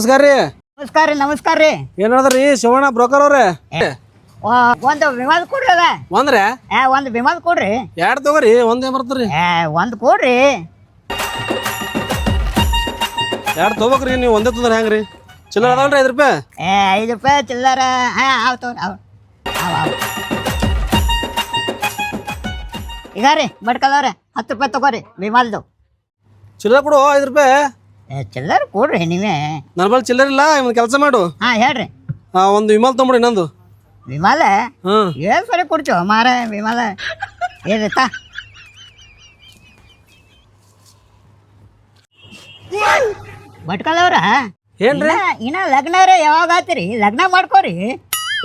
ನಮಸ್ಕಾರ ರೀ. ನಮಸ್ಕಾರ ರೀ ನಮಸ್ಕಾರ ರೀ. ಏನ್ ಹೇಳಿದ್ರಿ ಶಿವಣ್ಣ ಬ್ರೋಕರ್ ಅವ್ರೆ? ಒಂದ್ ವಿಮಾನ ಕೊಡ್ರಿ ಅದ. ಒಂದ್ರೆ? ಏ ಒಂದು ವಿಮಾನ ಕೊಡ್ರಿ. ಎರಡು ತಗೋರಿ ಒಂದೇ ಬರ್ತದ್ರಿ. ಏ ಒಂದು ಕೊಡ್ರಿ. ಎರಡು ತಗೋಬೇಕ್ರಿ ನೀವು ಒಂದೇ ತಂದ್ರೆ ಹೆಂಗ್ರಿ? ಚಿಲ್ಲರ್ ಅದಾವಲ್ರಿ ಐದು ರೂಪಾಯಿ? ಏ ಐದು ರೂಪಾಯಿ ಚಿಲ್ಲರ ಹಾ ಅವ್ ತಗೋರಿ ಅವ್ ಅವ್ ಅವ್ ಈಗ ರೀ ಬಡ್ಕದವ್ರೆ ಹತ್ತು ರೂಪಾಯಿ ತಗೋರಿ ವಿಮಾಲ್ದು ಚಿಲ್ಲರ್ ಕೊಡು ಐದು ರೂಪಾಯಿ. ಚಿಲ್ಲರ್ ಕೊಡ್ರಿ ನೀವೇ. ನನ್ನ ಬಳಿ ಚಿಲ್ಲರ್ ಇಲ್ಲ ಒಂದು ಕೆಲಸ ಮಾಡು. ಹಾ ಹೇಳ್ರಿ. ಆ, ಒಂದು ವಿಮಾಲ್ ತೊಗೊಂಬಿಡಿ ಇನ್ನೊಂದು. ವಿಮಾಲ? ಹಾಂ. ಏನು ಸರಿ ಕೊಡ್ತೀವ ಮಾರ ವಿಮಾಲ? ಏನಿತ್ತಾ ಭಟ್ಕಲವ್ರ ಏನ್ರಿ? ಇನ್ನ ಲಗ್ನ ರೀ ಯಾವಾಗ ಆತಿರಿ? ಲಗ್ನ ಮಾಡ್ಕೋರಿ.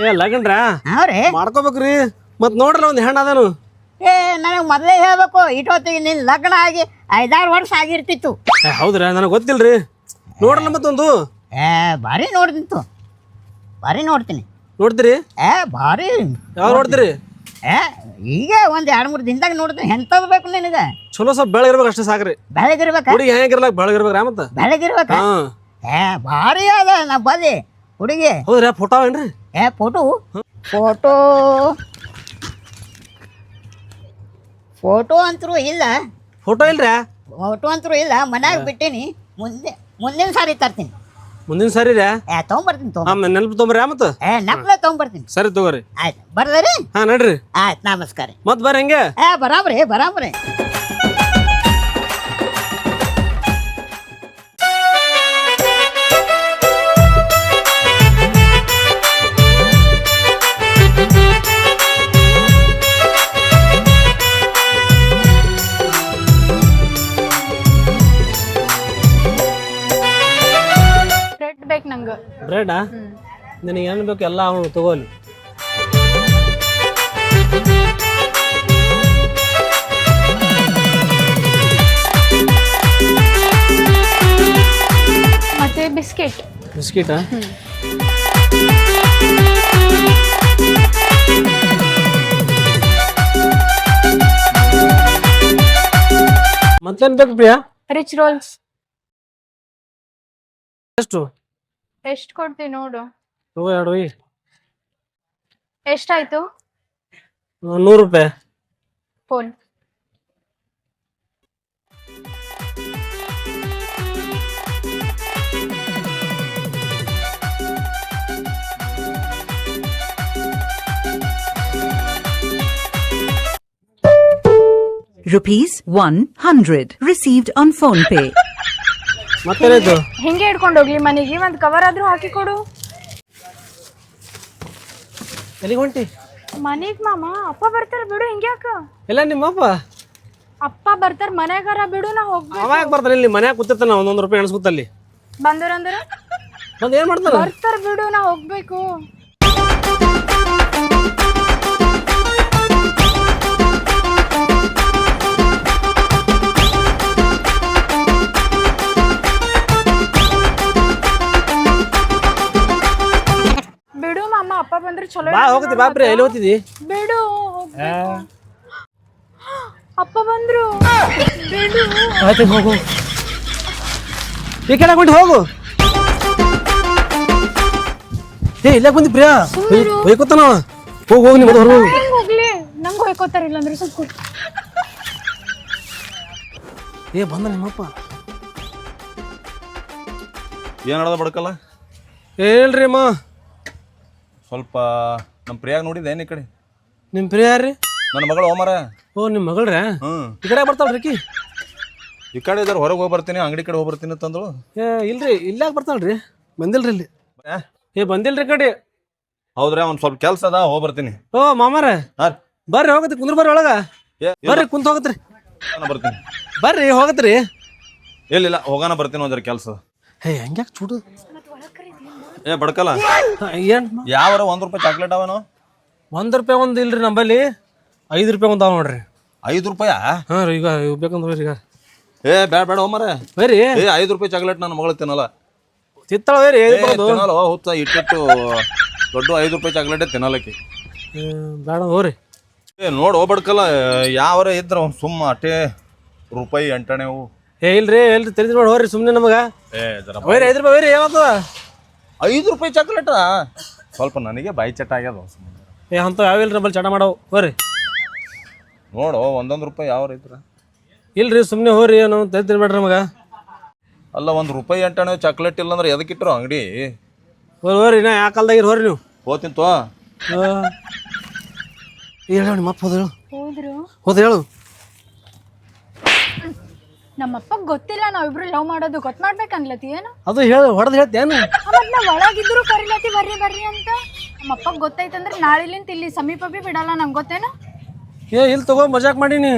ಏ ಲಗ್ನ ರೀ ಮಾಡ್ಕೋಬೇಕ್ರಿ. ಮತ್ ನೋಡ್ರಿ ಒಂದು ಹೆಣ್ಣು ಅದಾನು. ಏ ನನಗೆ ಮೊದಲೇ ಹೇಳ್ಬೇಕು ಇಟೋತಿಗೆ ನಿನ್ನ ಲಗ್ನ ಆಗಿ ಐದಾರು ವರ್ಷ ಆಗಿರ್ತಿತ್ತು. ಏ ಹೌದ್ರಾ? ನನಗೆ ಗೊತ್ತಿಲ್ರಿ. ನೋಡ್ರಲ್ಲ ಮತ್ತೊಂದು. ಏ ಭಾರಿ ನೋಡ್ತಿತ್ತು. ಭಾರಿ ನೋಡ್ತೀನಿ. ನೋಡ್ತೀರಿ? ಏ ಭಾರಿ ಯಾವ ನೋಡ್ತೀರಿ? ಏ ಈಗ ಒಂದು ಎರಡು ಮೂರು ದಿನದಾಗ ನೋಡ್ತೀನಿ. ಎಂಥದ್ದು ಬೇಕು ನಿನಗೆ? ಚಲೋ ಸ್ವಲ್ಪ ಬೆಳಗಿರ್ಬೇಕು ಅಷ್ಟೇ ಸಾಕ್ರಿ. ಬೆಳಗಿರ್ಬೇಕ? ಹುಡುಗಿ ಹೆಂಗಿರ್ಲಾಕ ಬೆಳಗಿರ್ಬೇಕ್ರಾ ಮತ್ತ? ಬೆಳಗಿರ್ಬೇಕ? ಹಾ. ಏ ಭಾರಿ ಅದ ನಾ ಬದಿ ಹುಡುಗಿ. ಹೌದ್ರಾ? ಫೋಟೋ ಏನ್ರಿ? ಏ ಫೋಟೋ ಫೋಟೋ ಫೋಟೋ ಅಂತರೂ ಇಲ್ಲ. ಫೋಟೋ ಇಲ್ರ? ಫೋಟೋ ಅಂತರೂ ಇಲ್ಲ. ಮನ್ಯಾಗ ಬಿಟ್ಟೀನಿ. ಮುಂದೆ ಮುಂದಿನ ಸಾರಿ ತರ್ತೀನಿ. ಮುಂದಿನ ಸಾರಿ ರೀ? ಏ ತೊಗೊಂಬರ್ತೀನಿ ತೊಗೊಂಬ ಆಮೇಲೆ ನೆನಪು ತೊಗೊಂಬ್ರಿ ಮತ್ತ ಏ ನಕ್ಲೆ ತೊಗೊಂಬರ್ತೀನಿ. ಸರಿ ತಗೋರಿ. ಆಯ್ತು. ಬರ್ದರಿ? ಹಾ ನಡ್ರಿ. ಆಯ್ತು ನಮಸ್ಕಾರ. ಮತ್ ಬರ್ರಿ ಹಂಗೆ? ಏ ಬರಾಮ್ರಿ ಬ್ರೆಡಾ ನಿನಗೆ ಏನು ಬೇಕು ಎಲ್ಲ ಅವನು ತಗೋಲಿ. ಮತ್ತೆ ಬಿಸ್ಕೆಟ್. ಬಿಸ್ಕಿಟಾ ಮತ್ತೇನ್ ಬೇಕು ಪ್ರಿಯಾ? ರಿಚ್ ರೋಲ್ಸ್ ಎಷ್ಟು? ಎಷ್ಟು ಕೊಡ್ತೀನಿ ನೋಡು ತಗೋ ಎರಡು ಒಯ್. ಎಷ್ಟಾಯ್ತು ಆ, ನೂರು ರೂಪಾಯಿ phone Rupees 100 received on phone pay. ಮತ್ತೇನಾಯ್ತು ಹಿಂಗೆ ಹಿಡ್ಕೊಂಡು ಹೋಗ್ಲಿ ಮನೆಗೆ. ಒಂದು ಕವರ್ ಆದ್ರೂ ಹಾಕಿ ಕೊಡು. ಎಲ್ಲಿಗೆ ಹೊಂಟಿ? ಮನೆಗ್ ಮಾಮ. ಅಪ್ಪ ಬರ್ತಾರ ಬಿಡು ಹಿಂಗೆ ಯಾಕ? ಎಲ್ಲ ನಿಮ್ಮಪ್ಪ ಅಪ್ಪ? ಬರ್ತಾರ ಮನೆಗಾರ ಬಿಡು ನಾ ಹೋಗ್ಬೇಕು. ಅವಾಗ ಬರ್ತಾರೆ? ಇಲ್ಲಿ ಮನ್ಯಾಗ ಕೂತಿರ್ತಾನ ಒಂದೊಂದು ರೂಪಾಯಿ ಎಣಿಸ್ಕೊತಲ್ಲಿ. ಬಂದರಂದ್ರ? ಬಂದು ಏನು ಮಾಡ್ತಾರೆ ಬರ್ತಾರ ಬಿಡು ನಾ ಹೋಗ್ಬೇಕು. ಅಪ್ಪ ಬಂದ್ರೆ ಚಲೋ ಬಾ ಇರ್ತದೆ ಹೋಗತಿ ನೋಡು ಬಾ ಪ್ರಿಯ ಮತ್ತೆ. ಎಲ್ಲಿ ಹೋಗ್ತಿದಿ? ಬಿಡು ಹೋಗ್ಬೇಕು. ಅಪ್ಪ ಬಂದ್ರು. ಬಿಡು. ಆಯ್ತು ಹೋಗು ಈ ಕಡೆ ಕೊಂಡು ಹೋಗು. ಏ ಇಲ್ಲ ಬಂದಿ ಪ್ರಿಯಾ? ಹೋಯ್ಕೋತಾನ? ಹೋಗಿ ಹೋಗಿ ನಿಮ್ಮ ಹೊರಗೆ. ಹೋಗ್ಲಿ. ನಂಗೆ ಹೋಯ್ಕೋತಾರ ಇಲ್ಲ ಅಂದ್ರೆ ಸ್ವಲ್ಪ ಕೊಡು. ಏ ಬಂದ ನಿಮ್ಮಪ್ಪ. ಏನು ಬಡ್ಕಲ್ಲ? ಹೇಳ್ರಿ ಅಮ್ಮ. ಸ್ವಲ್ಪ ನಮ್ಮ ಪ್ರಿಯಾಗ ನೋಡಿದ್ದೆ ಏನು ಈ ಕಡೆ? ನಿಮ್ಮ ಪ್ರಿಯ ರೀ ನನ್ನ ಮಗಳು ಓಮರ. ಓ ನಿಮ್ಮ ಮಗಳ್ರೆ? ಹ್ಞೂ ಈ ಕಡೆ ಬರ್ತಾಳ್ರಿ ಆಕಿ ಈ ಕಡೆ ಇದ್ದಾರೆ ಹೊರಗೆ ಹೋಗಿ ಬರ್ತೀನಿ ಅಂಗಡಿ ಕಡೆ ಹೋಗಿ ಬರ್ತೀನಿ ಅಂತಂದಳು. ಏ ಇಲ್ರಿ ಇಲ್ಲಾಗ ಬರ್ತಾಳ್ರಿ? ಬಂದಿಲ್ರಿ ಇಲ್ಲಿ. ಏ? ಬಂದಿಲ್ರಿ ಈ ಕಡೆ. ಹೌದ್ರಿ ಒಂದು ಸ್ವಲ್ಪ ಕೆಲಸ ಅದ ಹೋಗಿ ಬರ್ತೀನಿ. ಓ ಮಾಮಾರ. ಹಾಂ. ಬರ್ರಿ ಹೋಗತ್ತೆ ಕುಂದ್ರ ಬರ್ರಿ ಒಳಗ. ಏ ಬರ್ರಿ ಕುಂತ ಹೋಗತ್ರಿ. ಹೋಗೋಣ ಬರ್ತೀನಿ. ಬರ್ರಿ ಹೋಗತ್ರಿ. ಇಲ್ಲ ಇಲ್ಲ ಹೋಗೋಣ ಬರ್ತೀನಿ ಒಂದ್ರ ಕೆಲಸ. ಹೇ ಹೆಂಗ್ಯಾಕ್ ಚೂಡು? ಏ ಬಡ್ಕಲ್ಲ ಏನು? ಏನ್ ಯಾವ ಯಾವಾರ ಒಂದು ರೂಪಾಯಿ ಚಾಕ್ಲೇಟ್ ಅವನು? ಒಂದ್ ರೂಪಾಯಿ ಒಂದ್ ಇಲ್ರಿ ನಂಬಲ್ಲಿ. ಐದು ರೂಪಾಯಿ ಒಂದ್ ಅವ ನೋಡ್ರಿ. ಐದು ರೂಪಾಯ? ಹಾ ರೀ ಈಗ ಇವ್ ಬೇಕಂತ ಈಗ ಏ ಬೇಡ ಬೇಡ ಓಮರ ಬೇರಿ ಏ ಐದು ರೂಪಾಯಿ ಚಾಕ್ಲೇಟ್ ನನ್ನ ಮಗಳು ತಿನ್ನಲ್ಲ. ತಿತ್ತಳ ಬೇರಿ ಏ, ತಿನ್ನಲ್ಲ ಹುತ್ತ ಇಟ್ಟಿಟ್ಟು ದೊಡ್ಡ ಐದು ರೂಪಾಯಿ ಚಾಕ್ಲೇಟೇ ತಿನ್ನಲಕ್ಕೆ. ಬೇಡ ಹೋರಿ ಏ ನೋಡು ಹೋಗ್ಬಡ್ಕಲ್ಲ ಯಾವರ ಇದ್ರ ಸುಮ್ಮ ಅಟೇ ರೂಪಾಯಿ ಎಂಟಣೆವು ಏ ಇಲ್ರಿ ಎಲ್ರಿ ತಿಳಿದ್ ಮಾಡಿ ಹೋರಿ ಸುಮ್ಮನೆ ನಮಗ. ಏ ಜರ ಹೋಯ್ರಿ ಐದು ರೂಪಾಯಿ ಹೋಯ್ರಿ ಏನಾಗ್ತದ ಐದು ರೂಪಾಯಿ ಚಾಕ್ಲೇಟ್ ಸ್ವಲ್ಪ ನನಗೆ ಬಾಯಿ ಚಟ ಆಗ್ಯದ. ಏ ಅಂತ ರೀ ನಮ್ಮಲ್ಲಿ ಚಟ ಮಾಡವು? ಹೋರಿ. ನೋಡು ಒಂದೊಂದು ರೂಪಾಯಿ ಯಾವ ರೈತರ ಇಲ್ರಿ ಸುಮ್ಮನೆ ಹೋರಿ ಏನು ತಿನ್ಬೇಡ್ರಿ ನಮಗ. ಅಲ್ಲ ಒಂದು ರೂಪಾಯಿ ಎಂಟಣ ಚಾಕ್ಲೇಟ್ ಇಲ್ಲ ಅಂದ್ರೆ ಇಟ್ಟರು ಅಂಗಡಿ? ಹೋರಿ ಹೋರಿ ನಾ ಯಾವ ಕಾಲ್ದಾಗಿರಿ ಹೋರಿ ನೀವು. ಹೋತಿನ್ ತೋ ಹೇಳು ನಿಮ್ಮ ಅಪ್ಪ ಹೋದ್ರು. ಹೇಳು ಹೋದ್ರು ಹೋದ ಹೇಳು. ನಮ್ಮಪ್ಪ ಗೊತ್ತಿಲ್ಲ ನಾವಿಬ್ರು ಲವ್ ಮಾಡೋದು ಗೊತ್ತ ಮಾಡ್ಬೇಕನ್ಲತಿ ಏನು? ಅದು ಹೇಳ ಹೊಡೆದು ಹೇಳ್ತೇನು ಮತ್ ನಾ ಒಳಗಿದ್ರು ಕರಿಲತಿ ಬರ್ರಿ ಬರ್ರಿ ಅಂತ. ನಮ್ಮಪ್ಪಗ್ ಗೊತ್ತಾಯ್ತಂದ್ರೆ ನಾಳಿಲಿಂತ ಇಲ್ಲಿ ಸಮೀಪ ಬಿ ಬಿಡಲ್ಲ ನಂಗೆ ಗೊತ್ತೇನು? ಏ ಇಲ್ಲಿ ತಗೋ ಮಜಾಕ್ ಮಾಡೀನಿ.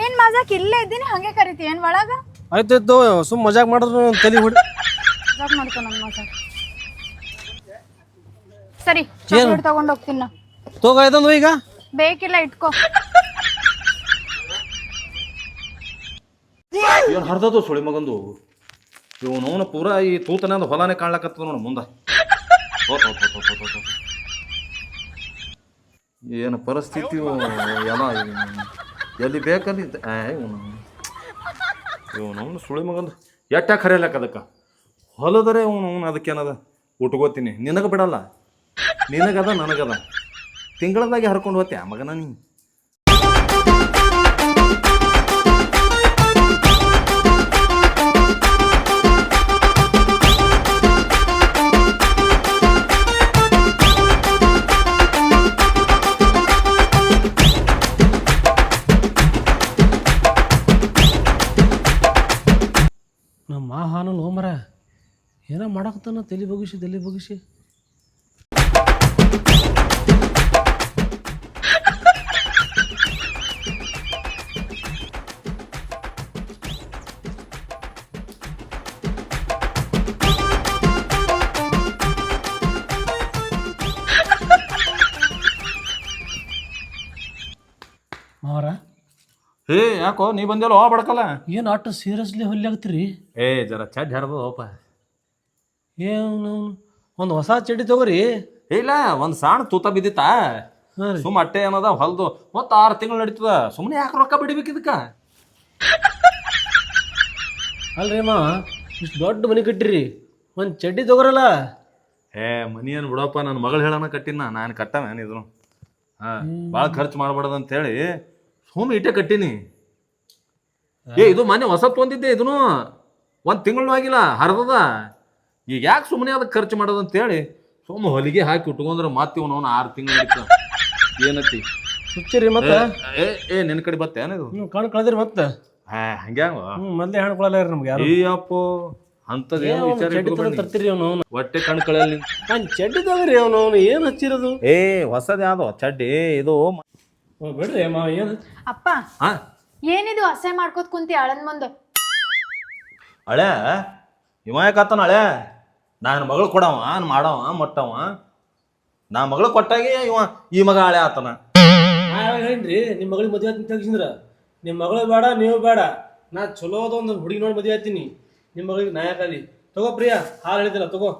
ಏನ್ ಮಜಾಕ್? ಇಲ್ಲೇ ಇದ್ದೀನಿ ಹಂಗೆ ಕರಿತಿ ಏನ್ ಒಳಗ? ಆಯ್ತಾಯ್ತು ಆಯ್ತು ಸುಮ್ ಮಜಾಕ್ ಮಾಡಿದ್ರು ತಲೆ ಹೊಡಿ. ಮಜಾಕ್ ಮಾಡ್ಕೊ ಮಜಾಕ್. ಸರಿ ಚಾಕ್ಲೇಟ್ ತಗೊಂಡ್ ಹೋಗ್ತೀನಿ ನಾ ತಗೋ ಇದೊಂದು ಈಗ? ಬೇಕಿಲ್ಲ ಇಟ್ಕೋ. ಏನು ಹರ್ದದು ಸುಳಿ ಮಗಂದು. ಇವನು ಅವನು ಪೂರ ಈ ತೂತನ ಅಂದ ಹೊಲಾನೆ ಕಾಣ್ಲಕತ್ತದ ನೋಡು ಮುಂದೆ. ಏನು ಪರಿಸ್ಥಿತಿ ಎಲ್ಲ ಎಲ್ಲಿ ಬೇಕಲ್ಲಿ ಇವನು. ಸುಳಿ ಮಗಂದು. ಎಟ್ಟ ಕರೆಯಲಕ್ಕ ಅದಕ್ಕೆ? ಹೊಲದರೆ ಅವನು ಅವನು ಅದಕ್ಕೇನದ ಉಟ್ಕೋತೀನಿ. ನಿನಗೆ ಬಿಡಲ್ಲ. ನಿನಗದ, ನನಗದ. ತಿಂಗಳದಾಗೆ ಹರ್ಕೊಂಡು ಹೋಗ್ತೀಯ ಮಗನ ನೀನು ಏನೋ ಮಾಡಕತ್ತಾನ? ತಲೆ ಬಗಿಸಿ ತಲೆ ಬಗಿಸಿ ಮಾವರ? ಹೇ ಯಾಕೋ? ನೀ ಬಂದಿಲ್ಲ ಬಡಕಲ್ಲ? ಏನು ಆಟ ಸೀರಿಯಸ್ಲಿ ಹೊಲ್ಲಿ ಆಗ್ತೀರಿ ಏ ಜರ ಚಡ್ ಹರ್ದೋಪ ಏನು ಒಂದು ಹೊಸ ಚಡ್ಡಿ ತಗೋರಿ. ಇಲ್ಲ ಒಂದು ಸಾಣ ತೂತ ಬಿದ್ದಿತ್ತಾ? ಸುಮ್ಮ ರೀ. ಸುಮ್ ಅಟ್ಟೆ ಏನದ ಹೊಲ್ದು. ಮತ್ತ ಆರು ತಿಂಗಳು ನಡೀತದ. ಸುಮ್ಮನೆ ಯಾಕೆ ರೊಕ್ಕ ಬಿಡಬೇಕು ಇದಕ್ಕ? ಅಲ್ರಿ ಅಮ್ಮ ಇಷ್ಟು ದೊಡ್ಡ ಮನೆ ಕಟ್ಟಿರಿ. ಒಂದು ಚಡ್ಡಿ ತಗೋರಲ್ಲ. ಏ ಮನಿ ಏನು ಬಿಡಪ್ಪ ನನ್ನ ಮಗಳು ಹೇಳನ ಕಟ್ಟಿನ ನಾನು ಕಟ್ಟವ ಇದನ್ನು ಹಾಂ ಭಾಳ ಖರ್ಚು ಮಾಡಬಾರ್ದು ಅಂತ ಹೇಳಿ ಸುಮ್ ಇಟ್ಟೆ ಕಟ್ಟಿನಿ. ಏ ಇದು ಮನೆ ಹೊಸ ತೊಂದಿದ್ದೆ ಇದನ್ನು ಒಂದು ತಿಂಗಳು ಆಗಿಲ್ಲ ಹರಿದದ. ಈಗ ಯಾಕೆ ಸುಮ್ಮನೆ ಅದಕ್ಕೆ ಖರ್ಚು ಮಾಡೋದು ಅಂತ ಹೇಳಿ ಸುಮ್ಮ ಹೊಲಿಗೆ ಹಾಕಿ ಉಟ್ಕೊಂಡ್ರೆ ಮತ್ತೆ ಇವನು ಆರು ತಿಂಗಳು ಏನತಿ ಹುಚ್ಚಿರಿ ಮತ್ತೆ. ಏ ಏ ನಿನ್ನ ಕಡೆ ಬತ್ತೆ ಏನಿದು ನೀವು ಕಣ್ ಕಳೆದ್ರಿ ಮತ್ತೆ. ಹಾ ಹಂಗ್ಯಾಂಗ ಹ್ಞೂ ಮೊದಲೇ ಹಣ್ಕೊಳಲ್ಲ ರೀ ನಮ್ಗೆ ಯಾರು. ಅಯ್ಯಪ್ಪೋ ಅಂತದೇನು ವಿಚಾರ ಇಟ್ಕೊಬೇಡಿ. ತರ್ತೀರಿ ಅವನು ಅವನು. ಹೊಟ್ಟೆ ಕಣ್ ಕಳೆಯಲ್ಲಿ ನಾನು ಚಡ್ಡಿ ತಗೋರಿ ಅವನು ಅವನು ಏನು ಹಚ್ಚಿರೋದು? ಏ ಹೊಸದ್ ಯಾವ್ದು ಚಡ್ಡಿ ಇದು ಓ, ಬಿಡ್ರಿ ಮಾವ ಏನು? ಅಪ್ಪ ಹಾ? ಏನಿದು ಅಸಹ್ಯ ಮಾಡ್ಕೋತ ಕುಂತಿ ಅಳನ್ ಮುಂದೆ? ಹಳೆ? ಇವ ಯಾಕತ್ತಾನ ಹಳೆ? ನಾನು ಮಗಳು ಕೊಡವ ಮಾಡವ, ಮೊಟ್ಟವ. ನಾ ಮಗಳು ಕೊಟ್ಟಾಗೆ ಇವ, ಈ ಮಗ ಹಳೆ ಆತನ. ಹೇಳ್ರಿ ನಿಮ್ಮ ಮಗಳಿಗೆ ಮದುವೆ ಆತೀನಿ ತೆಗಿಸಿದ್ರ ನಿಮ್ಮ ಮಗಳು ಬೇಡ, ನೀವು ಬೇಡ. ನಾ ಚಲೋದ ಒಂದು ಹುಡುಗಿ ನೋಡಿ ಮದುವೆ ಆತೀನಿ. ನಿಮ್ಮ ಮಗಳಿಗೆ ನಾ ಯಾಕಲ್ಲಿ ತಗೋ ಪ್ರಿಯಾ, ಹಾಲು ಹೇಳಿದಿಲ್ಲ ತಗೋ.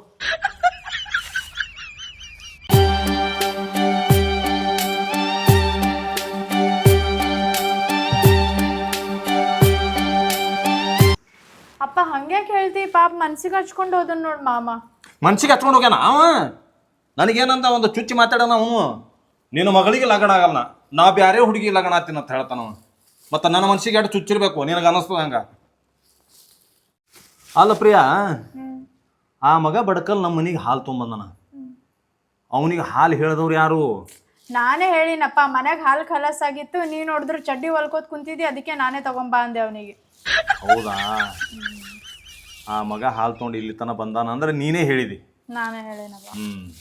ಹಂಗ್ಯಾಕ್ ಹೇಳ್ತಿ ಪಾಪ ಮನ್ಸಿಗೆ ಹಚ್ಕೊಂಡು ಹೋದನ್ ನೋಡ್ ಮಾಮ. ಮನ್ಸಿಗೆ ಹಚ್ಕೊಂಡು ಹೋಗ್ಯಾನ? ಅವ? ನನಗೇನಂದ ಒಂದು ಚುಚ್ಚಿ ಮಾತಾಡೋಣ ಅವನು? ನಿನ್ನ ಮಗಳಿಗೆ ಲಗ್ನ ಆಗಲ್ಲ ನಾ. ಬ್ಯಾರೆ ಹುಡುಗಿ ಲಗ್ನ ಆತೀನಿ ಅಂತ ಹೇಳ್ತಾನ ಮತ್ತು ನನ್ನ ಮನ್ಸಿಗೆ ಎಷ್ಟು ಚುಚ್ಚಿರ್ಬೇಕು? ನಿನಗೆ ಅನಿಸ್ತದ ಹಂಗ? ಅಲ್ಲ ಪ್ರಿಯಾ ಆ ಮಗ ಬಡ್ಕಲ್ ನಮ್ಮ ಮನಿಗೆ ಹಾಲು ತೊಗೊಂಬಂದನ ಅವನಿಗೆ ಹಾಲು ಹೇಳಿದವ್ರು ಯಾರು? ನಾನೇ ಹೇಳಿನಪ್ಪ ಮನೆಗ್ ಹಾಲು ಖಲಾಸ್ ಆಗಿತ್ತು ನೀನ್ ನೋಡಿದ್ರು ಚಡ್ಡಿ ಹೊಲ್ಕೋತ್ ಕುಂತಿದ್ದಿ ಅದಕ್ಕೆ ನಾನೇ ತಗೊಂಬಾ ಅಂದೆ ಅವನಿಗೆ. ಹೌದಾ? ಆ ಮಗ ಹಾಲು ತೊಗೊಂಡು ಇಲ್ಲಿ ತನ ಬಂದಾನ ಅಂದ್ರೆ ನೀನೇ ಹೇಳಿದಿ. ನಾನೇ ಹೇಳಿನಪ್ಪ. ಹ್ಮ್.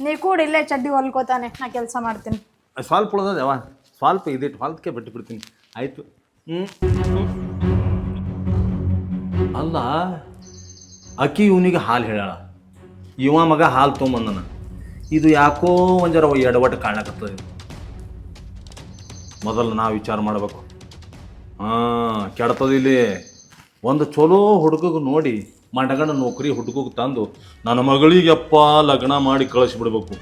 ನೀ ಕೂಡ ಇಲ್ಲೇ ಚಡ್ಡಿ ಹೊಲ್ಕೋತಾನೆ ನಾ ಕೆಲಸ ಮಾಡ್ತೀನಿ. ಸ್ವಲ್ಪ ಉಳ್ದದವ ಸ್ವಲ್ಪ ಇದಿಟ್ಟು ಹೊಲಕ್ಕೆ ಬಿಟ್ಟು ಬಿಡ್ತೀನಿ ಆಯ್ತು. ಹ್ಮ್. ಅಲ್ಲ ಅಕ್ಕಿ ಇವನಿಗೆ ಹಾಲು ಹೇಳ ಇವ ಮಗ ಹಾಲು ತೊಗೊಂಬಂದನ. ಇದು ಯಾಕೋ ಒಂಜರ ಎಡವಟ್ಟು ಕಾಣಕತ್ತದ ಇದು. ಮೊದಲು ನಾವು ವಿಚಾರ ಮಾಡಬೇಕು. ಹಾಂ ಕೆಡ್ತದ ಇಲ್ಲಿ. ಒಂದು ಚಲೋ ಹುಡುಗಗೆ ನೋಡಿ ಮಡಗಣ ನೌಕರಿ ಹುಡುಗಗೆ ತಂದು ನನ್ನ ಮಗಳಿಗೆಪ್ಪ ಲಗ್ನ ಮಾಡಿ ಕಳಿಸ್ಬಿಡ್ಬೇಕು.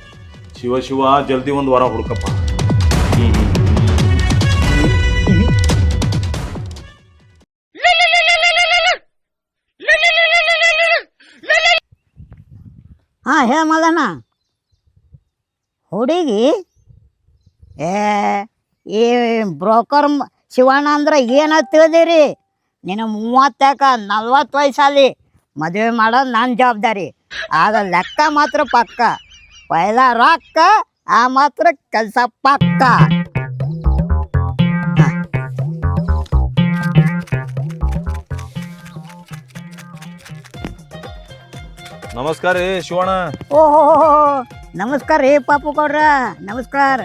ಶಿವ ಶಿವ, ಜಲ್ದಿ ಒಂದು ವಾರ ಹುಡುಕಪ್ಪ. ಹಾಂ, ಹೇ ಮದಣ್ಣ ಹುಡುಗಿ? ಏ, ಈ ಬ್ರೋಕರ್ ಶಿವಣ್ಣ ಅಂದ್ರೆ ಏನೋ ತಿಳಿದಿರಿ? ನಿನ್ನ ಮೂವತ್ತಾಕ ನಲ್ವತ್ತು ವಯಸ್ಸಲ್ಲಿ ಮದುವೆ ಮಾಡೋದು ನನ್ನ ಜವಾಬ್ದಾರಿ. ಆಗ ಲೆಕ್ಕ ಮಾತ್ರ ಪಕ್ಕ. ಪೈಲ ರೊಕ್ಕ ಆ ಮಾತ್ರ ಕೆಲಸ ಪಕ್ಕ. ನಮಸ್ಕಾರ ರೀ ಶಿವಣ್ಣ. ಓಹೋ ನಮಸ್ಕಾರ ರೀ ಪಾಪು ಗೌಡ್ರ. ನಮಸ್ಕಾರ.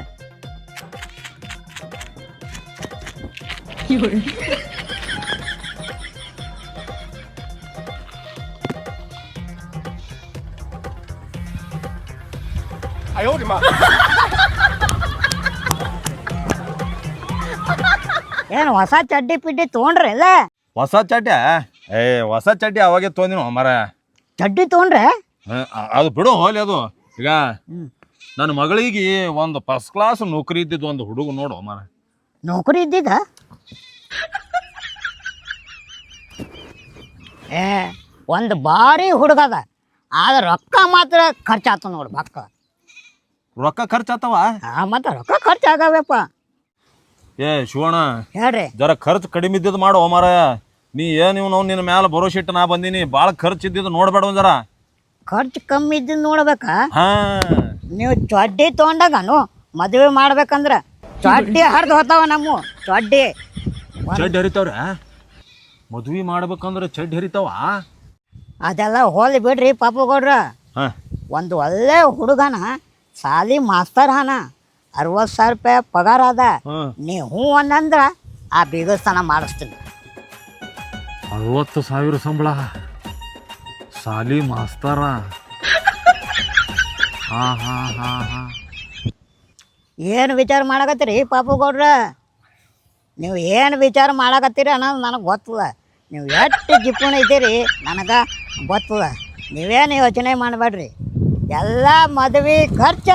ಏನು ಹೊಸ ಚಡ್ಡಿ ಪಿಡ್ಡಿ ತೊಗೊಂಡ್ರಿ ಇಲ್ಲ ಹೊಸ ಚಡ್ಡಿ? ಏ ಹೊಸ ಚಡ್ಡಿ ಅವಾಗೆ ತೊಂದಿನ ಮರ ಚಡ್ಡಿ ತೊಗೊಂಡ್ರೆ? ಅದು ಬಿಡು ಹೋಲಿ ಅದು. ಈಗ ನನ್ನ ಮಗಳಿಗೆ ಒಂದು ಫಸ್ಟ್ ಕ್ಲಾಸ್ ನೌಕರಿ ಇದ್ದಿದ್ದು ಒಂದು ಹುಡುಗ ನೋಡು ಮರ ನೌಕರಿ ಇದ್ದಿದ್ದ? ಏ ಒಂದು ಭಾರಿ ಹುಡುಗದ ಆದ್ರೆ ರೊಕ್ಕ ಮಾತ್ರ ಖರ್ಚಾತ ನೋಡು ಬಕ್ಕ ರೊಕ್ಕ ಖರ್ಚಾತವ ಆ ಮತ್ತೆ ರೊಕ್ಕ ಖರ್ಚಾಗವಪ್ಪ ಏ ಶಿವಣ್ಣ ಹೇಳ್ರಿ. ಜರ ಖರ್ಚು ಕಡಿಮೆ ಇದ್ದಿದ್ದು ಮಾಡು ಮಾರಾಯ. ನೀ ಏನು ಇವ್ ನಿನ್ನ ಮ್ಯಾಲ ಭರೋಸೆ ಇಟ್ಟು ನಾ ಬಂದೀನಿ. ಭಾಳ ಖರ್ಚು ಇದ್ದಿದ್ದು ನೋಡ್ಬೇಡ ಒಂದರ ಜರ. ಖರ್ಚು ಕಮ್ಮಿ ಇದ್ದು ನೋಡ್ಬೇಕಾ? ಹಾ. ನೀವು ಚಡ್ಡಿ ತೊಗೊಂಡಾಗನು ಮದುವೆ ಮಾಡ್ಬೇಕಂದ್ರ ಚೊಡ್ಡಿ ಹರಿದು ಹೋತಾವ ನಮ್ಮ ಚೊಡ್ಡಿ. ಚಡ್ಡಿ ಹರಿತಾವ್ರ? ಮದ್ವಿ ಮಾಡ್ಬೇಕಂದ್ರೆ ಚಡ್ಡಿ ಹರಿತಾವ? ಅದೆಲ್ಲ ಹೋಲಿ ಬಿಡ್ರಿ ಪಾಪ ಗೌಡ್ರ. ಹಾ. ಒಂದು ಒಳ್ಳೆ ಹುಡುಗನ ಸಾಲಿ ಮಾಸ್ತರ್ ಹನ ಅರವತ್ತು ಸಾವಿರ ರೂಪಾಯಿ ಪಗಾರ ಅದ. ನೀ ಹ್ಞೂ ಅನ್ನಂದ್ರ ಆ ಬೀಗಸ್ಥಾನ ಮಾಡಿಸ್ತೀನಿ. ಅರವತ್ತು ಸಾವಿರ ಸಂಬಳ. ಸಾಲಿ ಮಾಸ್ತರ. ಹಾ ಹಾ ಹಾ ಹಾ. ಏನು ವಿಚಾರ ಮಾಡಕತ್ತೀರಿ ಪಾಪು ಗೌಡ್ರ? ನೀವು ಏನು ವಿಚಾರ ಮಾಡಕತ್ತೀರಿ ಅನ್ನೋದು ನನಗೆ ಗೊತ್ತದ. ನೀವು ಎಷ್ಟು ಜಿಪ್ಪಣ ಇದ್ದೀರಿ ನನಗೆ ಗೊತ್ತದ. ನೀವೇನು ಯೋಚನೆ ಮಾಡಬೇಡ್ರಿ. ಎಲ್ಲ ಮದುವೆ ಖರ್ಚ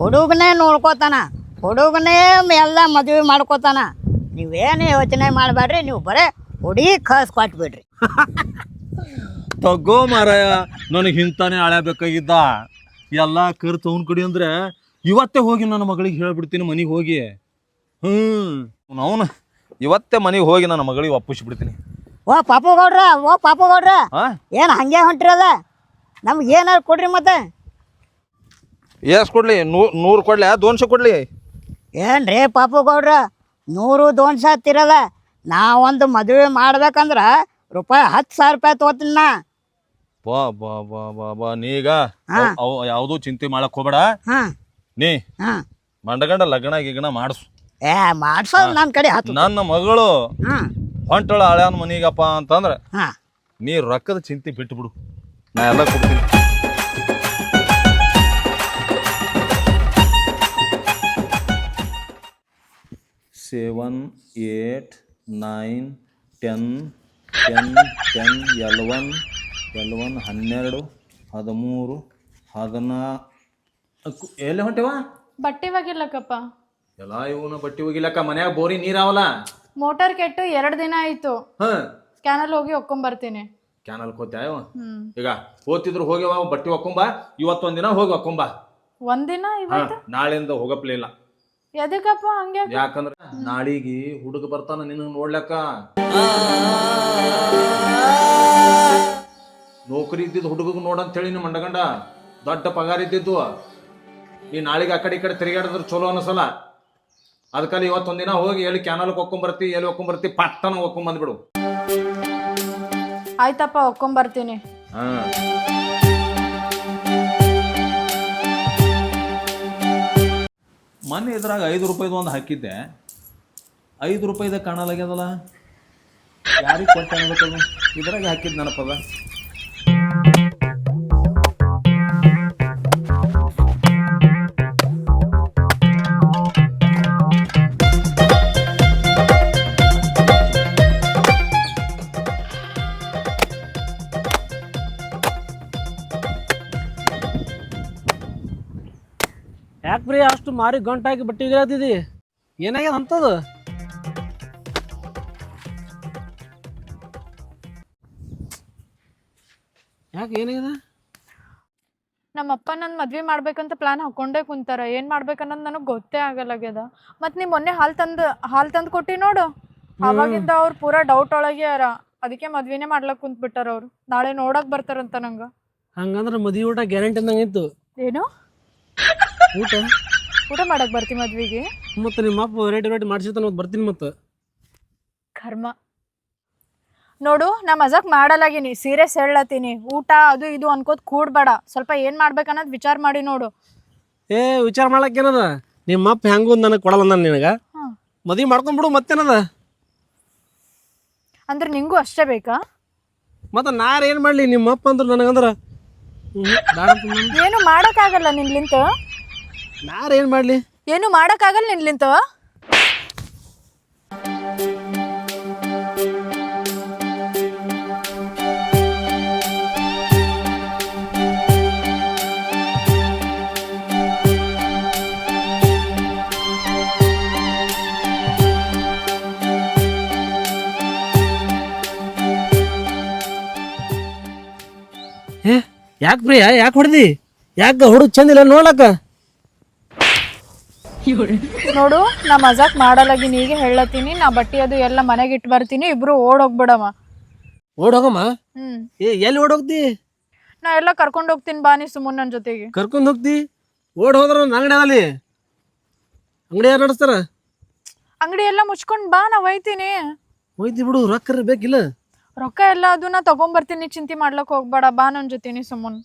ಹುಡುಗನೇ ನೋಡ್ಕೋತಾನ. ಹುಡುಗನೇ ಎಲ್ಲ ಮದುವೆ ಮಾಡ್ಕೋತಾನ. ನೀವೇನು ಯೋಚನೆ ಮಾಡಬೇಡ್ರಿ ನೀವು ಬರೇ ಹುಡುಗಿ ಕಳ್ಸಿ ಕೊಟ್ಬಿಡ್ರಿ. ತಗೋ ಮಾರಾಯ ನನಗೆ ಇಂತಾನೆ ಅಳಬೇಕಾಗಿದ್ದ ಎಲ್ಲ ಖರ್ಚು ಅವ್ನ ಕಡೆ ಅಂದ್ರೆ ಇವತ್ತೇ ಹೋಗಿ ನನ್ನ ಮಗಳಿಗೆ ಹೇಳ್ಬಿಡ್ತೀನಿ ಮನೆಗೆ ಹೋಗಿ. ಹ್ಞೂ ಅವನು ಇವತ್ತೇ ಮನೆಗೆ ಹೋಗಿ ನನ್ನ ಮಗಳಿಗೆ ಒಪ್ಪಿಸ್ಬಿಡ್ತೀನಿ ಓ ಪಾಪ ಗೌಡ್ರ ಓ ಪಾಪ ಗೌಡ್ರ ಹಾ ಏನು ಹಂಗೆ ಹೊಂಟ್ರಲ್ಲ? ನಮ್ಗೆ ಏನಾರು ಕೊಡ್ರಿ ಮತ್ತೆ? ಎಷ್ಟು ಕೊಡ್ಲಿ ನೂರು ಕೊಡ್ಲಿ ದೋನ್ಶೆ ಕೊಡ್ಲಿ. ಏನ್ರಿ ಪಾಪು ಗೌಡ್ರ ನೂರು ದೋನ್ಸ ಹತ್ತಿರಲ್ಲ ನಾ ಒಂದು ಮದುವೆ ಮಾಡ್ಬೇಕಂದ್ರ ರೂಪಾಯಿ ಹತ್ತು ಸಾವಿರ ರೂಪಾಯಿ ತೊಗೋತೀನಿ ನಾ. ಬಾ ಬಾ ಬಾ ಬಾ ಬಾ ನೀಗ ಹಾ. ಯಾವುದೂ ಚಿಂತೆ ಮಾಡಕ್ ಹೋಗ್ಬೇಡ. ಹಾಂ. ನೀ ಹಾಂ. ಮಂಡಗಂಡ ಲಗ್ನ ಗಿಗ್ನ ಮಾಡಿಸು. ಏ ಮಾಡ್ಸೋದು ನನ್ನ ಕಡೆ ಹತ್ತು. ನನ್ನ ಮಗಳು ಹಾಂ. ಹೊಂಟಳ ಹಳ್ಯಾನ ಮನೀಗಪ್ಪ ಅಂತಂದ್ರೆ ಹಾಂ. ನೀ ರೊಕ್ಕದ ಚಿಂತೆ ಬಿಟ್ಬಿಡು. ನಾ ಎಲ್ಲ ಕೊಡ್ತೀನಿ. Seven eight nine ten ten ten eleven eleven ಹನ್ನೆರಡು ಹದಿಮೂರು ಹದಿನಾಲ್ಕು. ಎಲ್ಲಿ ಹೊಂಟೇವ? ಬಟ್ಟೆ ಒಗಿಲಕ್ಕಪ್ಪ. ಎಲ್ಲ ಇವನ ಬಟ್ಟೆ ಒಗಿಲಕ್ಕ. ಮನ್ಯಾಗ ಬೋರಿ ನೀರಾವಲ್ಲ? ಮೋಟಾರ್ ಕೆಟ್ಟು ಎರಡು ದಿನ ಆಯ್ತು. ಹ. ಸ್ಕ್ಯಾನಲ್ ಹೋಗಿ ಒಕ್ಕೊಂಬರ್ತೀನಿ. ಕ್ಯಾನಲ್ ಕೋತ್ಯಾವ ಹ್ಮ್. ಈಗ ಹೋತಿದ್ರು ಹೋಗ್ಯವ ಬಟ್ಟೆ ಒಕ್ಕೊಂಬ ಇವತ್ತೊಂದಿನ ಹೋಗಿ ಒಕ್ಕೊಂಬ. ಒಂದಿನ ಹಾ ಇವತ್ತು ನಾಳೆಯಿಂದ ಹೋಗಪ್ಲೇ ಇಲ್ಲ. ಎದಕ್ಕಪ್ಪ ಹಂಗೆ? ಯಾಕಂದ್ರ ನಾಳಿಗೆ ಹುಡುಗ ಬರ್ತಾನ ನಿನ್ನ ನೋಡ್ಲಕ್ಕ? ನೌಕರಿ ಇದ್ದಿದ್ದು ಹುಡುಗ ನೋಡಂತ ಹೇಳಿ ನಿಮ್ಮ ಮಂಡಗಂಡ. ದೊಡ್ಡ ಪಗಾರ ಇದ್ದಿದ್ದು. ಈ ನಾಳಿಗೆ ಆ ಕಡೆ ಈ ಕಡೆ ತಿರುಗಾಡಿದ್ರೆ ಚಲೋ ಅನಸಲ್ಲ. ಅದಕ್ಕಲ್ಲಿ ಇವತ್ತೊಂದಿನ ಹೋಗಿ ಎಲ್ಲಿ ಕ್ಯಾನಲ್ಗೆ ಒಕ್ಕೊಂಬರ್ತಿ ಎಲ್ಲಿ ಒಕ್ಕೊಂಬರ್ತಿ ಪಟ್ಟನ ಒಕ್ಕೊಂಬಂದ್ಬಿಡು ಆಯ್ತಪ್ಪ ಒಕ್ಕೊಂಬರ್ತೀನಿ ಹಾ. ಮೊನ್ನೆ ಇದ್ರಾಗ ಐದು ರೂಪಾಯಿದು ಒಂದು ಹಾಕಿದ್ದೆ. ಐದು ರೂಪಾಯಿದ ಕಾಣಲಾಗ್ಯದಲ್ಲ? ಯಾರಿಗೆ ಕೊಟ್ಟೆ ಇದ್ರಾಗ ಹಾಕಿದ್ದು ನೆನಪದ? ಯಾಕೆ ಅಷ್ಟು ಮಾರಿ ಗಂಟಾಕಿ ಬಟ್ಟೆ ಒಗಿಲಾತಿದಿ ಏನಾಗ್ಯದ ಅಂತದ? ಯಾಕೆ ಏನಾಗ್ಯದ? ನಮ್ಮಪ್ಪ ನನ್ನ ಮದ್ವೆ ಮಾಡ್ಬೇಕಂತ ಪ್ಲಾನ್ ಹಾಕೊಂಡೇ ಕುಂತಾರ. ಏನ್ ಮಾಡ್ಬೇಕನ್ನೋದು ನನಗೆ ಗೊತ್ತೇ ಆಗಲ್ಲಾಗ್ಯದ ಮತ್ ನೀ ಮೊನ್ನೆ ಹಾಲ್ ತಂದ್ ಹಾಲ್ ತಂದ್ ಕೊಟ್ಟಿ ನೋಡು. ಅವಾಗಿಂದ ಅವ್ರ ಪೂರಾ ಡೌಟ್ ಒಳಗೆ ಯಾರ ಅದಕ್ಕೆ ಮದ್ವೆನೇ ಮಾಡ್ಲಕ್ ಕುಂತ್ಬಿಟ್ಟಾರ ಅವ್ರು. ನಾಳೆ ನೋಡಕ್ ಬರ್ತಾರಂತ ನಂಗ. ಹಂಗಂದ್ರ ಮದುವೆ ಊಟ ಗ್ಯಾರಂಟಿ ಅಂದಂಗಿತ್ತು ಏನು? ಊಟ? ಊಟ ಮಾಡಕ್ ಬರ್ತಿ ಮದ್ವಿಗೆ. ಮತ್ತೆ ನಿಮ್ಮ ಅಪ್ಪ ವೆರೈಟಿ ವೆರೈಟಿ ಮಾಡ್ಸಿರ್ತಾನೆ ಮತ್ತೆ ಬರ್ತೀನಿ ಮತ್ತೆ. ಕರ್ಮ. ನೋಡು ನಾ ಮಜಾಕ್ ಮಾಡಲಾಗಿನಿ. ಸೀರಿಯಸ್ ಹೇಳತ್ತೀನಿ ಊಟ ಅದು ಇದು ಅನ್ಕೋತ್ ಕೂಡ್ಬೇಡ. ಸ್ವಲ್ಪ ಏನ್ ಮಾಡ್ಬೇಕನ್ನೋದು ವಿಚಾರ ಮಾಡಿ ನೋಡು. ಏ ವಿಚಾರ ಮಾಡಕ್ಕೇನದ ಏನದ? ನಿಮ್ಮ ಅಪ್ಪ ಹೆಂಗೂ ನನಗೆ ಕೊಡಲ್ಲ ನಾನು ನಿನಗೆ? ಮದ್ವೆ ಮದುವೆ ಮಾಡ್ಕೊಂಡ್ಬಿಡು ಮತ್ತೇನದ ಅಂದ್ರೆ ನಿಂಗೂ ಅಷ್ಟೇ ಬೇಕಾ? ಮತ್ತೆ ನಾರು ಏನು ಮಾಡಲಿ? ನಿಮ್ಮ ಅಪ್ಪ ಅಂದ್ರೆ ನನಗಂದ್ರೆ. ಬೇಡ ಅಂತ ನಾನು. ಏನು ಮಾಡಕ್ಕಾಗಲ್ಲ ನಿನ್ಲಿಂತ. ನಾರು ಏನು ಮಾಡಲಿ? ಏನು ಮಾಡೋಕ್ಕಾಗಲ್ಲ ನಿನ್ಲಿಂತ ಯಾಕೆ ಪ್ರಿಯ? ಯಾಕೆ ಹೊಡೆದಿ? ಯಾಕೆ ಹುಡುಗ ಚಂದಿಲ್ಲ ನೋಡ್ಲಕ್ಕ ನೋಡು ನಾ ಮಜಾಕ್ ಮಾಡಲಾಗಿನಿ ಈಗ ಹೇಳತ್ತೀನಿ ನಾ ಬಟ್ಟಿ ಅದು ಎಲ್ಲ ಮನೆಗೆ ಇಟ್ಟು ಬರ್ತೀನಿ ಇಬ್ರು ಓಡೋಗ್ಬಿಡಮ್ಮ. ಓಡ್ ಹೋಗಮ್ಮ ಹ್ಮ್. ಏ ಎಲ್ಲಿ ಓಡೋಗ್ತಿ ನಾ ಎಲ್ಲ ಕರ್ಕೊಂಡು ಹೋಗ್ತೀನಿ ಬಾ ನೀ ಸುಮ್ಮನೆ ನನ್ನ ಜೊತೆಗೆ. ಕರ್ಕೊಂಡು ಹೋಗ್ತಿ ಓಡ್ ಹೋದ್ರ ಒಂದು ಅಂಗಡಿ ಅದಲ್ಲಿ ಅಂಗಡಿ ಯಾರು ನಡೆಸ್ತಾರ? ಅಂಗಡಿ ಎಲ್ಲ ಮುಚ್ಕೊಂಡ್ ಬಾ ನಾ ಒಯ್ತೀನಿ. ಹೋಯ್ತಿ ಬಿಡು ರೊಕ್ಕ ಬೇಕಿಲ್ಲ? ರೊಕ್ಕ ಎಲ್ಲ ಅದು ನಾ ತಗೊಂಬರ್ತೀನಿ ಚಿಂತೆ ಮಾಡ್ಲಕ್ ಹೋಗ್ಬೇಡ ಬಾ ನನ್ನ ಜೊತೆನಿ ಸುಮ್ಮನ್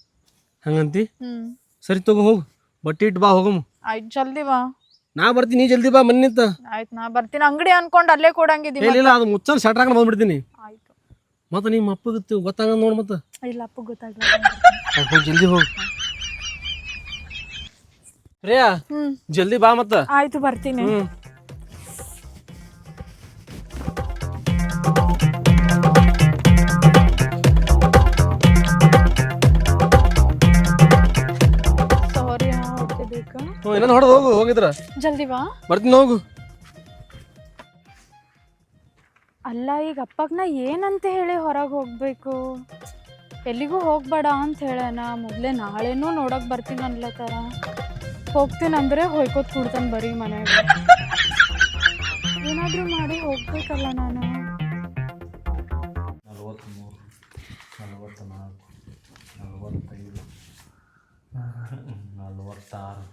ಹಂಗಂತಿ? ಹ್ಮ್. ಸರಿ ತಗೋ ಹೋಗು ಬಟ್ಟೆ ಇಟ್ಟು ಬಾ ಹೋಗಮ್ಮ. ಆಯ್ತು ಜಲ್ದಿ ಬಾ. ನಾ ಬರ್ತೀನಿ ನೀ ಜಲ್ದಿ ಬಾ ಮನೆ ನಿಂತ. ಆಯ್ತು ನಾ ಬರ್ತೀನಿ. ಅಂಗಡಿ ಅನ್ಕೊಂಡು ಅಲ್ಲೇ ಕೊಡಂಗಿದ್ದೀನಿ ಇಲ್ಲ ಅದು ಮುಚ್ಚಲ್ ಶರ್ಟ್ ಹಾಕೊಂಡು ಬಂದ್ಬಿಡ್ತೀನಿ. ಆಯ್ತು. ಮತ್ತೆ ನಿಮ್ಮ ಅಪ್ಪಗೆ ಗೊತ್ತಾಗ ನೋಡ್ ಮತ್ತೆ. ಇಲ್ಲ ಅಪ್ಪ ಗೊತ್ತಾಗಲ್ಲ ಹೋಗಿ ಜಲ್ದಿ ಹೋಗಿ. ಪ್ರಿಯಾ ಜಲ್ದಿ ಬಾ ಮತ್ತೆ. ಆಯ್ತು ಬರ್ತೀನಿ. ಹ್ಞೂ ಇನ್ನೊಂದು ಹೊಡೆದು ಹೋಗು ಹೋಗಿದ್ರ? ಜಲ್ದಿ ಬಾ. ಬರ್ತೀನಿ ಹೋಗು. ಅಲ್ಲ ಈಗ ಅಪ್ಪಗ್ ನಾ ಏನಂತ ಹೇಳಿ ಹೊರಗೆ ಹೋಗ್ಬೇಕು? ಎಲ್ಲಿಗೂ ಹೋಗ್ಬೇಡ ಅಂತ ಹೇಳಣ. ಮೊದಲೇ ನಾಳೆನೂ ನೋಡಕ್ ಬರ್ತೀನಿ ಅನ್ಲತ್ತಾರ ಹೋಗ್ತೀನಿ ಅಂದ್ರೆ ಹೊಯ್ಕೋತ್ ಕೂಡ್ತಾನೆ ಬರೀ ಮನೆಗೆ ಏನಾದ್ರೂ ಮಾಡಿ ಹೋಗ್ಬೇಕಲ್ಲ ನಾನು. ನಲವತ್ತ್ಮೂರು ನಲವತ್ತ್ನಾಲ್ಕು ನಲವತ್ತೈದು ನಲವತ್ತಾರು.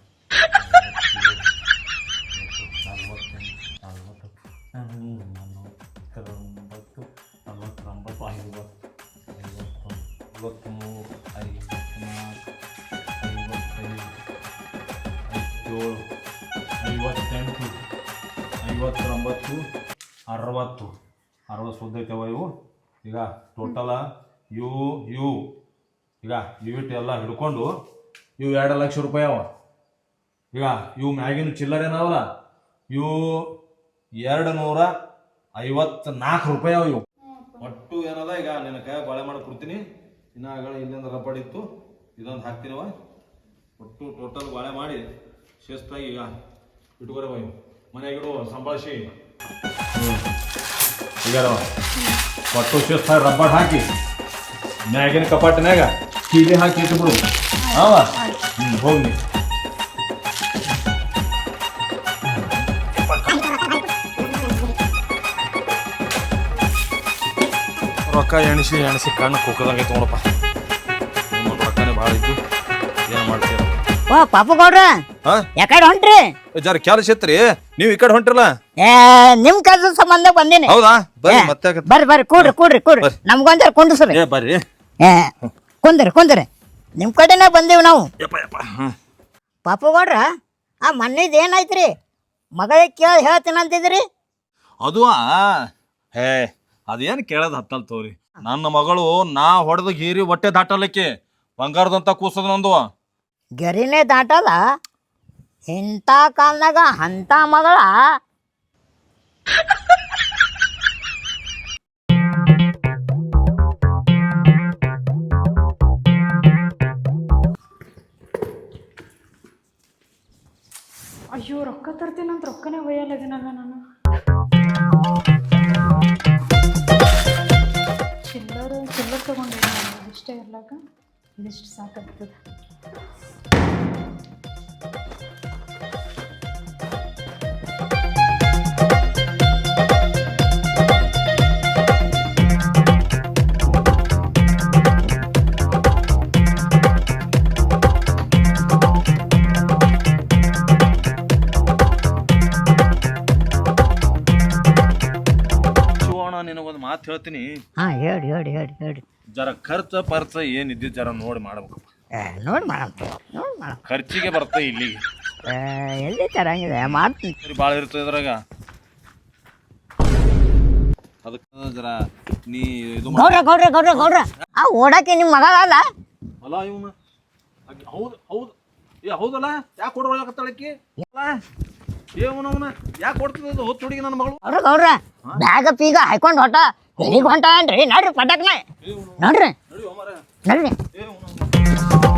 ಐವತ್ತೆಂಟು ಐವತ್ತೊಂಬತ್ತು ಅರವತ್ತು ಅರವತ್ತು ಐತವ ಇವು. ಈಗ ಟೋಟಲ ಇವು ಇವು ಈಗ ಇವಿಟ್ಟು ಎಲ್ಲ ಹಿಡ್ಕೊಂಡು ಇವು ಎರಡು ಲಕ್ಷ ರೂಪಾಯಿ ಅವ. ಈಗ ಇವು ಮ್ಯಾಗಿನ ಚಿಲ್ಲರ್ ಏನಾವಲ್ಲ? ಇವು ಎರಡು ನೂರ ಐವತ್ನಾಲ್ಕು ರೂಪಾಯಿ ಅವ ಇವು. ಒಟ್ಟು ಏನದ? ಈಗ ನಿನ್ನ ಕೈ ಬಾಳೆ ಮಾಡಿ ಕೊಡ್ತೀನಿ. ಇನ್ನ ಆಗಳ ಇಲ್ಲಿಂದ ರಬ್ಬಡ್ ಇತ್ತು. ಇದೊಂದು ಹಾಕ್ತೀನವ ಒಟ್ಟು ಟೋಟಲ್ ಬಾಳೆ ಮಾಡಿ ಶಿಸ್ತಾಗಿ ಈಗ ಇಟ್ಕೊರೆ ಇವು. ಮನೆಗಿಡು ಸಂಭಾಳಿಸಿ. ಈಗ ಒಟ್ಟು ಶಿಸ್ತಾಗಿ ರಬ್ಬಡ್ ಹಾಕಿ ಮ್ಯಾಗಿನ ಕಪಾಟಿನಾಗ ಕೀಲಿ ಹಾಕಿ ಇಟ್ಬಿಡು. ಅವ ಹ್ಞೂ ಹೋಗಿ ರೊಕ್ಕ ಎಣಿಸಿ ಎಣಿಸಿ ಕಣ್ಣು ಕುಕ್ಕದಂಗೆ ತಗೊಂಡಪ್ಪ ರೊಕ್ಕನೇ ಭಾಳ ಇದ್ದು ಏನು ಮಾಡ್ತೀರ? ಓ ಪಾಪು ಗೌಡ್ರ ಹಾ? ಯಾಕಡೆ ಹೊಂಟ್ರಿ? ಜರ ಕೆಲಸ ಇತ್ರಿ ನೀವು ಈ ಕಡೆ ಹೊಂಟಿರಲ್ಲ? ಏ ನಿಮ್ ಕೆಲಸ ಸಂಬಂಧ ಬಂದೀನಿ. ಹೌದಾ? ಬರ್ರಿ ಮತ್ತೆ ಆಗತ್ತೆ. ಬರ್ರಿ ಬರ್ರಿ ಕೂಡ್ರಿ ಕೂಡ್ರಿ ಕೂಡ್ರಿ. ನಮ್ಗೊಂದರ ಕುಂಡ್ಸ್ರಿ ಏ ಬರ್ರಿ. ಏ ಕುಂದ್ರಿ ಕುಂದ್ರಿ. ನಿಮ್ ಕಡೆನೇ ಬಂದೀವಿ ನಾವು. ಯಪ್ಪ ಯಪ್ಪ. ಹ್ಮ್. ಪಾಪು ಗೌಡ್ರ ಆ ಮನ್ನಿದ್ ಏನಾಯ್ತ್ರಿ? ಮಗಳಿಗೆ ಕೇಳಿ ಹೇಳ್ತೀನಂತಿದ್ರಿ? ಅದು ಹೇ ಅದೇನು ಕೇಳೋದು ಹತ್ತಲ್ ತೋರಿ. ನನ್ನ ಮಗಳು ನಾ ಹೊಡೆದು ಗೀರಿ ಹೊಟ್ಟೆ ದಾಟಲಿಕ್ಕೆ ಬಂಗಾರದಂತ ಕೂಸದ ನಂದು ಗೆರಿನೇ ದಾಟಲ್ಲ ಇಂಥ ಕಾಲ್ನಾಗ ಅಂಥ ಮಗಳ? ಅಯ್ಯೋ ರೊಕ್ಕ ತರ್ತೀನಿ ಅಂತ ರೊಕ್ಕನೇ ಒಯ್ಯಲ್ಲ ನಾನು. ಸಾಕಾಗ್ತದೆ ನಿನಗೊಂದು ಮಾತು ಹೇಳ್ತೀನಿ. ಹಾ ಹೇಳಿ ಹೇಳಿ ಹೇಳಿ ಹೇಳಿ. ಜರ ಖರ್ಚ ಪರ್ಚ ಏನಿದ್ದು ಜರ ನೋಡಿ ಮಾಡ್ಬೇಕು. ಏ ನೋಡಿ ಮಾಡಮ್ ಖರ್ಚಿಗೆ ಬರ್ತಾ ಇಲ್ಲಿ. ಏ, ಎಲ್ಲಿ ತರಂಗಿದೆ? ಮಾಡ್ತೀನಿ ಸರಿ ಭಾಳ ಇರ್ತದೆ ಇದ್ರಾಗ. ಅದಕ್ಕೆ ಜರ ನೀ ಇದು ಮಾಡ್- ಗೌಡ್ರ ಗೌಡ್ರ ಗೌಡ್ರ ಗೌಡ್ರ. ಆ ಓಡಾಕಿ ನಿಮ್ಮ ಮಗ ಅಲ್ಲ ಅಲ್ಲ ಇವನ. ಹೌದು ಹೌದು. ಏ ಹೌದಲ್ಲ? ಯಾಕೆ ಕೊಡ್ಕೊಳಕತ್ತಾಳಕ್ಕಿ ಏವನವನ ಯಾಕೆ ಕೊಡ್ತದ ಹೊತ್ತು ಹುಡುಗಿ ನನ್ನ ಮಗಳು. ಗೌಡ್ರ ಗೌಡ್ರ. ಬ್ಯಾಗ ಪೀಗ ಹಾಯ್ಕೊಂಡು ಹೊಟ್ಟ. ಎಲ್ಲಿಗೆ ಹೊಂಟ ಏನ್ರಿ ನಡ್ರಿ ಪಟಕ್ನೆ. ನಡ್ರಿ. ನಡಿಯೋ. ನಡ್ರಿ. ಏ ಅವ್ನು- ನಡಿ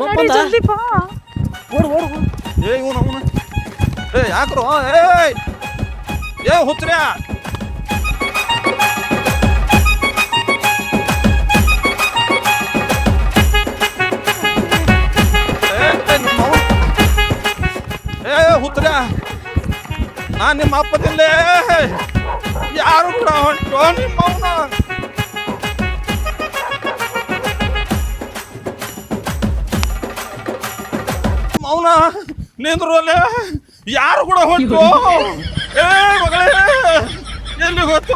ಪಪ್ಪ ಬರ್ಲತ್ತ ನಿಮ್ಮ ನಡಿ ಅಪ್ಪಂದ? ಜಲ್ದಿ ಬಾ ಓಡು ಓಡು ಓಡು. ಏ ಇವನ ಅವನ ಏ ಯಾಕ್ರೋ ಏ ಏ ಹುಚ್ರ್ಯಾ ಏ, ಏ, ನಿಮ್ಮ ಅವ್ವ. ಏ ಹುಚ್ರ್ಯಾ ನಾ ನಿಮ್ಮ ಅಪ್ಪದಿಲ್ಲೇ ಯಾರು ಕೂಡ ಹೊಂಟೋ ನಿಮ್ಮ ಅವನ ನಿಂದ್ರಲ್ಲೇ ಯಾರು ಕೂಡ ಹೊಂಟು ಏ ಮಗಳೇ ಎಲ್ಲಿ ಗೊತ್ತು?